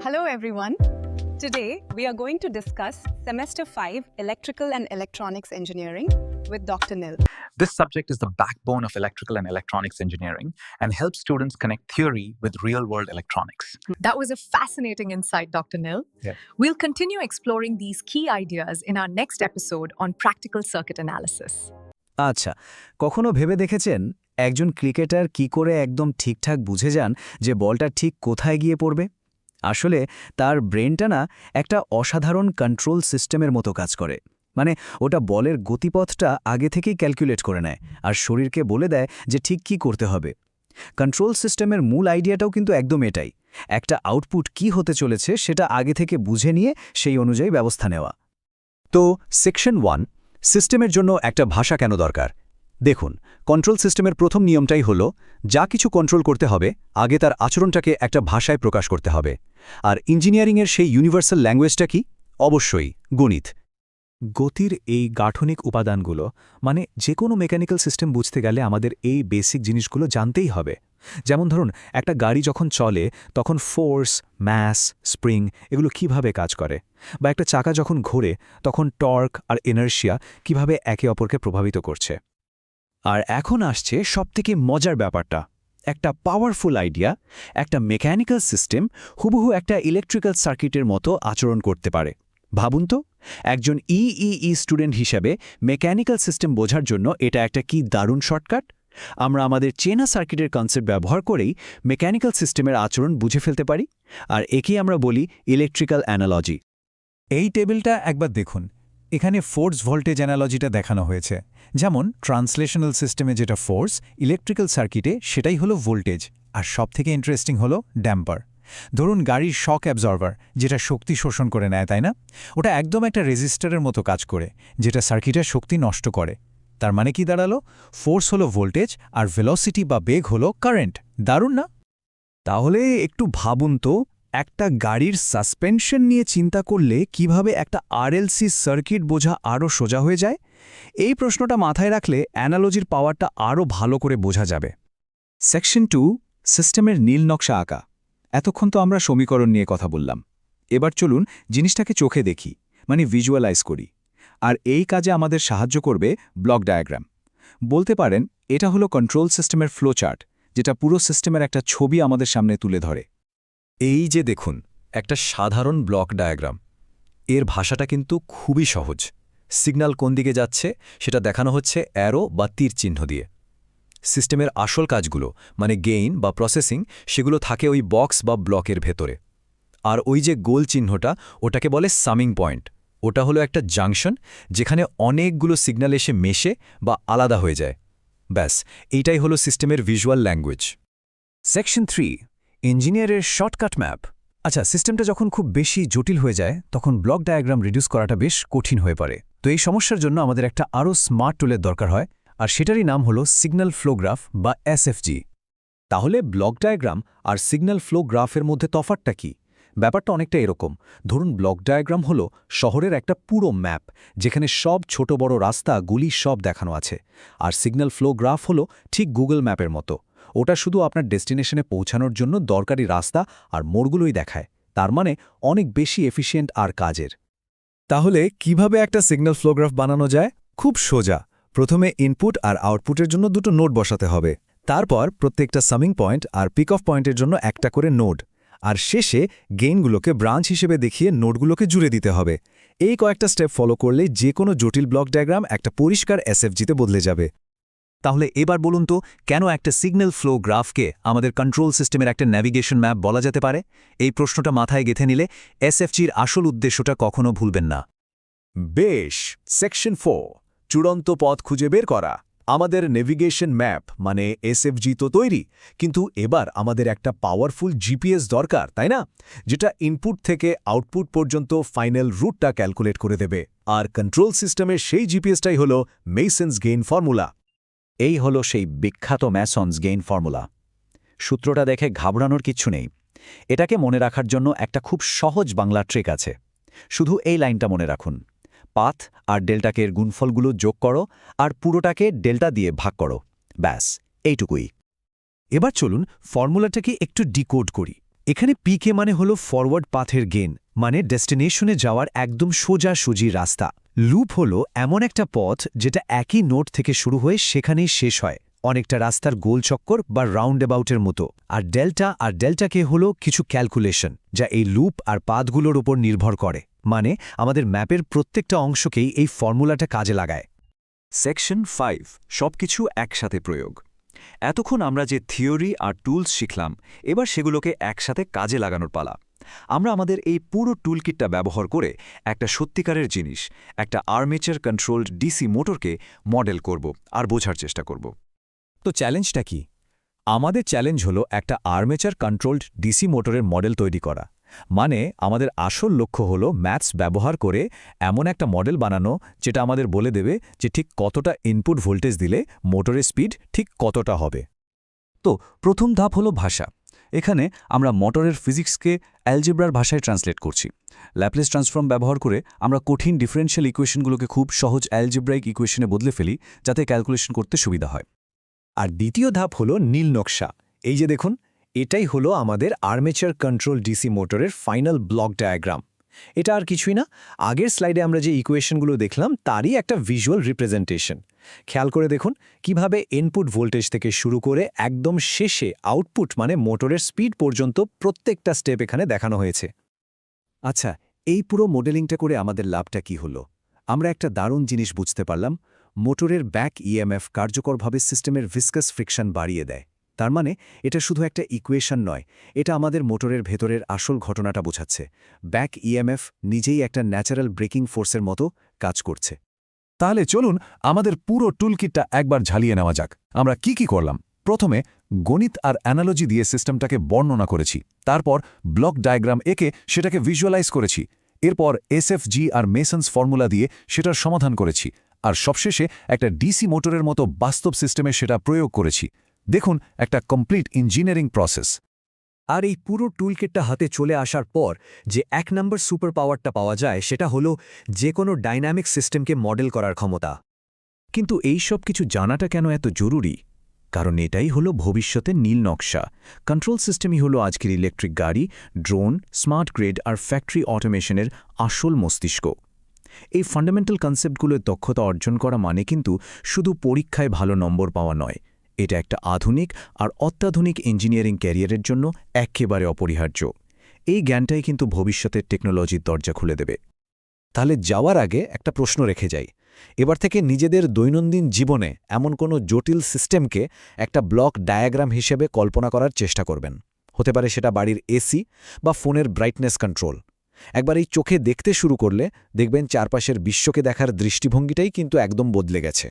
Hello, everyone. Today, we are going to discuss Semester 5 Electrical and Electronics Engineering with Dr. Nil. This subject is the backbone of electrical and electronics engineering and helps students connect theory with real world electronics. That was a fascinating insight, Dr. Nil. Yeah. We'll continue exploring these key ideas in our next episode on practical circuit analysis. আচ্ছা কখনো ভেবে দেখেছেন একজন cricketer কি করে একদম ঠিকঠাক বুঝে যান যে বলটা ঠিক কোথায় গিয়ে পড়বে আসলে তার ব্রেনটা না একটা অসাধারণ কন্ট্রোল সিস্টেমের মতো কাজ করে। মানে ওটা বলের গতিপথটা আগে থেকেই ক্যালকুলেট করে নেয় আর শরীরকে বলে দেয় যে ঠিক কি করতে হবে। কন্ট্রোল সিস্টেমের মূল আইডিয়াটাও কিন্তু একদম এটাই। একটা আউটপুট কি হতে চলেছে সেটা আগে থেকে বুঝে নিয়ে সেই অনুযায়ী ব্যবস্থা নেওয়া। তো সেকশন ওয়ান, সিস্টেমের জন্য একটা ভাষা কেন দরকার? দেখুন কন্ট্রোল সিস্টেমের প্রথম নিয়মটাই হল, যা কিছু কন্ট্রোল করতে হবে, আগে তার আচরণটাকে একটা ভাষায় প্রকাশ করতে হবে। আর ইঞ্জিনিয়ারিংয়ের সেই ইউনিভার্সাল ল্যাঙ্গুয়েজটা কি? অবশ্যই, গণিত। গতির এই গাঠনিক উপাদানগুলো মানে যে কোনো মেকানিক্যাল সিস্টেম বুঝতে গেলে আমাদের এই বেসিক জিনিসগুলো জানতেই হবে। যেমন ধরুন, একটা গাড়ি যখন চলে, তখন ফোর্স ম্যাস স্প্রিং এগুলো কীভাবে কাজ করে? বা একটা চাকা যখন ঘোরে, তখন টর্ক আর এনার্শিয়া কীভাবে একে অপরকে প্রভাবিত করছে? আর এখন আসছে সবথেকে মজার ব্যাপারটা। একটা পাওয়ারফুল আইডিয়া একটা মেকানিক্যাল সিস্টেম হুবহু একটা ইলেকট্রিক্যাল সার্কিটের মতো আচরণ করতে পারে। ভাবুন তো, একজন ইইই স্টুডেন্ট হিসেবে মেকানিক্যাল সিস্টেম বোঝার জন্য এটা একটা কি দারুণ শর্টকাট আমরা আমাদের চেনা সার্কিটের কনসেপ্ট ব্যবহার করেই মেকানিক্যাল সিস্টেমের আচরণ বুঝে ফেলতে পারি। আর একেই আমরা বলি ইলেকট্রিক্যাল অ্যানালজি এই টেবিলটা একবার দেখুন। এখানে ফোর্স ভোল্টেজ অ্যানালজিটা দেখানো হয়েছে। যেমন ট্রান্সলেশনাল সিস্টেমে যেটা ফোর্স ইলেকট্রিক্যাল সার্কিটে সেটাই হলো ভোল্টেজ আর সবথেকে ইন্টারেস্টিং হলো ড্যাম্পার ধরুন গাড়ির শক অ্যাবজর্ভার যেটা শক্তি শোষণ করে নেয়, তাই না? ওটা একদম একটা রেজিস্টারের মতো কাজ করে, যেটা সার্কিটের শক্তি নষ্ট করে। তার মানে কি দাঁড়াল? ফোর্স হলো ভোল্টেজ আর ভেলোসিটি বা বেগ হলো কারেন্ট দারুণ না? তাহলে একটু ভাবুন তো একটা গাড়ির সাসপেনশন নিয়ে চিন্তা করলে কীভাবে একটা আরএলসি সার্কিট বোঝা আরও সোজা হয়ে যায়? এই প্রশ্নটা মাথায় রাখলে অ্যানালজির পাওয়ারটা আরও ভালো করে বোঝা যাবে। সেকশন টু, সিস্টেমের নীল নকশা আঁকা। এতক্ষণ তো আমরা সমীকরণ নিয়ে কথা বললাম। এবার চলুন জিনিসটাকে চোখে দেখি মানে ভিজুয়ালাইজ করি। আর এই কাজে আমাদের সাহায্য করবে ব্লক ডায়াগ্রাম। বলতে পারেন, এটা হলো কন্ট্রোল সিস্টেমের ফ্লোচার্ট যেটা পুরো সিস্টেমের একটা ছবি আমাদের সামনে তুলে ধরে। এই যে দেখুন, একটা সাধারণ ব্লক ডায়াগ্রাম। এর ভাষাটা কিন্তু খুবই সহজ। সিগন্যাল কোন দিকে যাচ্ছে সেটা দেখানো হচ্ছে অ্যারো বা তীর চিহ্ন দিয়ে। সিস্টেমের আসল কাজগুলো মানে গেইন বা প্রসেসিং, সেগুলো থাকে ওই বক্স বা ব্লকের ভেতরে। আর ওই যে গোল চিহ্নটা, ওটাকে বলে সামিং পয়েন্ট। ওটা হলো একটা জাংশন, যেখানে অনেকগুলো সিগন্যাল এসে মেশে বা আলাদা হয়ে যায়। ব্যাস, এইটাই হলো সিস্টেমের ভিজুয়াল ল্যাঙ্গুয়েজ। সেকশন থ্রি ইঞ্জিনিয়ারের শর্টকাট ম্যাপ। আচ্ছা সিস্টেমটা যখন খুব বেশি জটিল হয়ে যায়, তখন ব্লক ডায়াগ্রাম রিডিউস করাটা বেশ কঠিন হয়ে পড়ে। তো এই সমস্যার জন্য আমাদের একটা আরও স্মার্ট টুলের দরকার হয়, আর সেটারই নাম হলো সিগন্যাল ফ্লোগ্রাফ বা এসএফজি তাহলে ব্লক ডায়াগ্রাম আর সিগন্যাল ফ্লো গ্রাফের মধ্যে তফাতটা কি? ব্যাপারটা অনেকটা এরকম। ধরুন, ব্লক ডায়াগ্রাম হলো শহরের একটা পুরো ম্যাপ, যেখানে সব ছোট বড় রাস্তা, গুলি সব দেখানো আছে। আর সিগন্যাল ফ্লো গ্রাফ হলো ঠিক গুগল ম্যাপের মতো। ওটা শুধু আপনার ডেস্টিনেশনে পৌঁছানোর জন্য দরকারি রাস্তা আর মোড়গুলোই দেখায়। তার মানে অনেক বেশি এফিশিয়েন্ট আর কাজের। তাহলে কীভাবে একটা সিগন্যাল ফ্লোগ্রাফ বানানো যায়? খুব সোজা। প্রথমে ইনপুট আর আউটপুটের জন্য দুটো নোট বসাতে হবে। তারপর প্রত্যেকটা সামিং পয়েন্ট আর পিক অফ পয়েন্টের জন্য একটা করে নোড। আর শেষে গেইনগুলোকে ব্রাঞ্চ হিসেবে দেখিয়ে নোটগুলোকে জুড়ে দিতে হবে। এই কয়েকটা স্টেপ ফলো করলে যে কোনো জটিল ব্লক ডায়াগ্রাম একটা পরিষ্কার এসএফজিতে বদলে যাবে। তাহলে এবার বলুন তো, কেন একটা সিগন্যাল ফ্লো গ্রাফকে আমাদের কন্ট্রোল সিস্টেমের একটা ন্যাভিগেশন ম্যাপ বলা যেতে পারে? এই প্রশ্নটা মাথায় গেথে নিলে এসএফজির আসল উদ্দেশ্যটা কখনো ভুলবেন না। বেশ সেকশন ফোর চূড়ান্ত পথ খুঁজে বের করা। আমাদের নেভিগেশন ম্যাপ মানে এসএফজি তো তৈরি, কিন্তু এবার আমাদের একটা পাওয়ারফুল জিপিএস দরকার, তাই না? যেটা ইনপুট থেকে আউটপুট পর্যন্ত ফাইনাল রুটটা ক্যালকুলেট করে দেবে। আর কন্ট্রোল সিস্টেমের সেই জিপিএসটাই হল মেইসেন্স গেইন ফর্মুলা এই হল সেই বিখ্যাত ম্যাসন্স গেইন ফর্মুলা। সূত্রটা দেখে ঘাবড়ানোর কিচ্ছু নেই। এটাকে মনে রাখার জন্য একটা খুব সহজ বাংলা ট্রিক আছে। শুধু এই লাইনটা মনে রাখুন। পাথ আর ডেল্টাকে এর গুণফলগুলো যোগ করো আর পুরোটাকে ডেল্টা দিয়ে ভাগ করো। ব্যাস, এইটুকুই। এবার চলুন ফর্মুলাটাকে একটু ডিকোড করি। এখানে পিকে মানে হলো ফরওয়ার্ড পাথের গেন মানে ডেস্টিনেশনে যাওয়ার একদম সোজাসুজি রাস্তা। লুপ হলো এমন একটা পথ যেটা একই নোট থেকে শুরু হয়ে সেখানেই শেষ হয়। অনেকটা রাস্তার গোল চক্কর বা রাউন্ড অ্যাবাউটের মতো। আর ডেল্টা আর ডেল্টাকে হলো কিছু ক্যালকুলেশন, যা এই লুপ আর পাথগুলোর উপর নির্ভর করে। মানে আমাদের ম্যাপের প্রত্যেকটা অংশকেই এই ফর্মুলাটা কাজে লাগায়। সেকশন ফাইভ, সবকিছু একসাথে প্রয়োগ। এতক্ষণ আমরা যে থিওরি আর টুলস শিখলাম, এবার সেগুলোকে একসাথে কাজে লাগানোর পালা। আমরা আমাদের এই পুরো টুলকিটটা ব্যবহার করে একটা সত্যিকারের জিনিস, একটা আর্মেচার কন্ট্রোলড ডিসি মোটরকে মডেল করব আর বোঝার চেষ্টা করব। তো চ্যালেঞ্জটা কি? আমাদের চ্যালেঞ্জ হলো একটা আর্মেচার কন্ট্রোলড ডিসি মোটরের মডেল তৈরি করা। মানে আমাদের আসল লক্ষ্য হলো ম্যাথস ব্যবহার করে এমন একটা মডেল বানানো যেটা আমাদের বলে দেবে যে ঠিক কতটা ইনপুট ভোল্টেজ দিলে মোটরের স্পিড ঠিক কতটা হবে। তো প্রথম ধাপ হলো ভাষা। এখানে আমরা মোটরের ফিজিক্সকে অ্যালজেব্রার ভাষায় ট্রান্সলেট করছি। ল্যাপলেস ট্রান্সফর্ম ব্যবহার করে আমরা কঠিন ডিফারেন্সিয়াল ইকুয়েশনগুলোকে খুব সহজ অ্যালজেব্রাইক ইকুয়েশনে বদলে ফেলি, যাতে ক্যালকুলেশন করতে সুবিধা হয়। আর দ্বিতীয় ধাপ হলো নীল নকশা। এই যে দেখুন, এটাই হলো আমাদের আর্মেচার কন্ট্রোল ডিসি মোটরের ফাইনাল ব্লক ডায়াগ্রাম। এটা আর কিছুই না। আগের স্লাইডে আমরা যে ইকুয়েশনগুলো দেখলাম, তারই একটা ভিজুয়াল রিপ্রেজেন্টেশন খেয়াল করে দেখুন, কীভাবে ইনপুট ভোল্টেজ থেকে শুরু করে একদম শেষে আউটপুট মানে মোটরের স্পিড পর্যন্ত প্রত্যেকটা স্টেপ এখানে দেখানো হয়েছে। আচ্ছা এই পুরো মডেলিংটা করে আমাদের লাভটা কি হলো? আমরা একটা দারুণ জিনিস বুঝতে পারলাম মোটরের ব্যাক ইএমএফ কার্যকরভাবে সিস্টেমের ভিসকাস ফ্রিকশন বাড়িয়ে দেয়। তার মানে এটা শুধু একটা ইকুয়েশন নয়, এটা আমাদের মোটরের ভেতরের আসল ঘটনাটা বোঝাচ্ছে। ব্যাক ইএমএফ নিজেই একটা ন্যাচারাল ব্রেকিং ফোর্সের মতো কাজ করছে। তাহলে চলুন আমাদের পুরো টুলকিটটা একবার ঝালিয়ে নেওয়া যাক। আমরা কি কি করলাম? প্রথমে গণিত আর অ্যানালজি দিয়ে সিস্টেমটাকে বর্ণনা করেছি, তারপর ব্লক ডায়াগ্রাম এঁকে সেটাকে ভিজুয়ালাইজ করেছি, এরপর এসএফজি আর মেসন্স ফর্মুলা দিয়ে সেটার সমাধান করেছি, আর সবশেষে একটা ডিসি মোটরের মতো বাস্তব সিস্টেমে সেটা প্রয়োগ করেছি। দেখুন, একটা কমপ্লিট ইঞ্জিনিয়ারিং প্রসেস আর এই পুরো টুলকিটটা হাতে চলে আসার পর যে এক নম্বর সুপার পাওয়ারটা পাওয়া যায়, সেটা হলো যে কোনো ডাইনামিক সিস্টেমকে মডেল করার ক্ষমতা। কিন্তু এই সব কিছু জানাটা কেন এত জরুরি? কারণ এটাই হলো ভবিষ্যতের নীল নকশা। কন্ট্রোল সিস্টেমই হলো আজকের ইলেকট্রিক গাড়ি ড্রোন স্মার্ট গ্রেড আর ফ্যাক্টরি অটোমেশনের আসল মস্তিষ্ক। এই ফান্ডামেন্টাল কনসেপ্টগুলোর দক্ষতা অর্জন করা মানে কিন্তু শুধু পরীক্ষায় ভালো নম্বর পাওয়া নয়। এটা একটা আধুনিক আর অত্যাধুনিক ইঞ্জিনিয়ারিং ক্যারিয়ারের জন্য একেবারে অপরিহার্য। এই জ্ঞানটাই কিন্তু ভবিষ্যতের টেকনোলজির দরজা খুলে দেবে। তাহলে যাওয়ার আগে একটা প্রশ্ন রেখে যাই। এবার থেকে নিজেদের দৈনন্দিন জীবনে এমন কোনো জটিল সিস্টেমকে একটা ব্লক ডায়াগ্রাম হিসেবে কল্পনা করার চেষ্টা করবেন। হতে পারে সেটা বাড়ির এসি বা ফোনের ব্রাইটনেস কন্ট্রোল। একবার এই চোখে দেখতে শুরু করলে দেখবেন চারপাশের বিশ্বকে দেখার দৃষ্টিভঙ্গিটাই কিন্তু একদম বদলে গেছে।